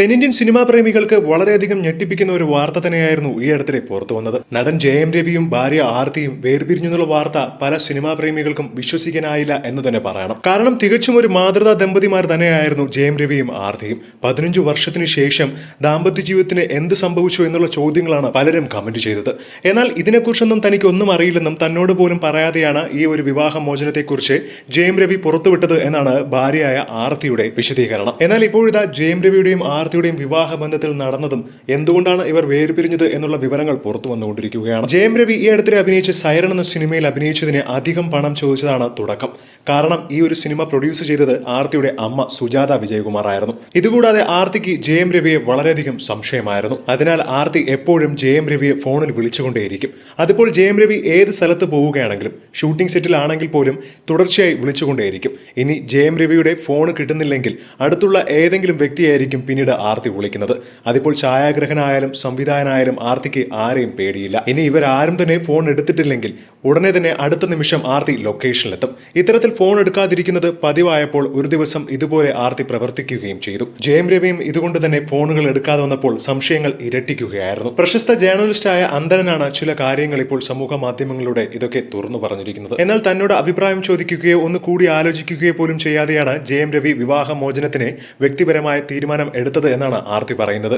തെന്നിന്ത്യൻ സിനിമാ പ്രേമികൾക്ക് വളരെയധികം ഞെട്ടിപ്പിക്കുന്ന ഒരു വാർത്ത തന്നെയായിരുന്നു ഈ അടുത്തിടെ പുറത്തു വന്നത്. നടൻ ജയം രവിയും ഭാര്യ ആർത്തിയും വേർപിരിഞ്ഞെന്നുള്ള വാർത്ത പല സിനിമാ പ്രേമികൾക്കും വിശ്വസിക്കാനായില്ല എന്ന് തന്നെ പറയണം. കാരണം തികച്ചും ഒരു മാതൃതാ ദമ്പതിമാർ തന്നെയായിരുന്നു ജയം രവിയും ആർത്തിയും. പതിനഞ്ചു വർഷത്തിന് ശേഷം ദാമ്പത്യ ജീവിതത്തിന് എന്ത് സംഭവിച്ചു എന്നുള്ള ചോദ്യങ്ങളാണ് പലരും കമന്റ് ചെയ്തത്. എന്നാൽ ഇതിനെക്കുറിച്ചൊന്നും തനിക്ക് ഒന്നും അറിയില്ലെന്നും തന്നോട് പോലും പറയാതെയാണ് ഈ ഒരു വിവാഹ മോചനത്തെക്കുറിച്ച് ജയം രവി പുറത്തുവിട്ടത് എന്നാണ് ഭാര്യയായ ആർത്തിയുടെ വിശദീകരണം. എന്നാൽ ഇപ്പോഴിതാ ജയം രവിയുടെയും ആർത്തിയുടെയും വിവാഹ ബന്ധത്തിൽ നടന്നതും എന്തുകൊണ്ടാണ് ഇവർ വേർപിരിഞ്ഞത് എന്നുള്ള വിവരങ്ങൾ പുറത്തു വന്നുകൊണ്ടിരിക്കുകയാണ്. ജയം രവി ഈ അടുത്തിടെ അഭിനയിച്ച സൈറൺ എന്ന സിനിമയിൽ അഭിനയിച്ചതിന് അധികം പണം ചോദിച്ചതാണ് തുടക്കം. കാരണം ഈ ഒരു സിനിമ പ്രൊഡ്യൂസ് ചെയ്തത് ആർത്തിയുടെ അമ്മ സുജാത വിജയകുമാർ ആയിരുന്നു ഇതുകൂടാതെ ആർത്തിക്ക് ജയം രവിയെ വളരെയധികം സംശയമായിരുന്നു. അതിനാൽ ആർത്തി എപ്പോഴും ജയം രവിയെ ഫോണിൽ വിളിച്ചുകൊണ്ടേയിരിക്കും. അതിപ്പോൾ ജയം രവി ഏത് സ്ഥലത്ത് പോവുകയാണെങ്കിലും ഷൂട്ടിംഗ് സെറ്റിലാണെങ്കിൽ പോലും തുടർച്ചയായി വിളിച്ചുകൊണ്ടേയിരിക്കും. ഇനി ജയം രവിയുടെ ഫോൺ കിട്ടുന്നില്ലെങ്കിൽ അടുത്തുള്ള ഏതെങ്കിലും വ്യക്തിയായിരിക്കും പിന്നീട് ആർത്തി വിളിക്കുന്നത് അതിപ്പോൾ ഛായാഗ്രഹനായാലും സംവിധായകനായാലും ആർത്തിക്ക് ആരെയും പേടിയില്ല. ഇനി ഇവരാരും തന്നെ ഫോൺ എടുത്തിട്ടില്ലെങ്കിൽ ഉടനെ തന്നെ അടുത്ത നിമിഷം ആർത്തി ലൊക്കേഷനിലെത്തും ഇത്തരത്തിൽ ഫോൺ എടുക്കാതിരിക്കുന്നത് പതിവായപ്പോൾ ഒരു ദിവസം ഇതുപോലെ ആർത്തി പ്രവർത്തിക്കുകയും ചെയ്തു. ജയം രവിയും ഇതുകൊണ്ട് തന്നെ ഫോണുകൾ എടുക്കാതെ വന്നപ്പോൾ സംശയങ്ങൾ ഇരട്ടിക്കുകയായിരുന്നു. പ്രശസ്ത ജേർണലിസ്റ്റായ അന്തരനാണ് ചില കാര്യങ്ങൾ ഇപ്പോൾ സമൂഹ മാധ്യമങ്ങളിലൂടെ ഇതൊക്കെ തുറന്നു പറഞ്ഞിരിക്കുന്നത്. എന്നാൽ തന്നോട് അഭിപ്രായം ചോദിക്കുകയോ ഒന്ന് കൂടി ആലോചിക്കുകയോ പോലും ചെയ്യാതെയാണ് ജയം രവി വിവാഹമോചനത്തിന് വ്യക്തിപരമായ തീരുമാനം എടുത്തത് എന്നാണ് ആർത്തി പറയുന്നത്.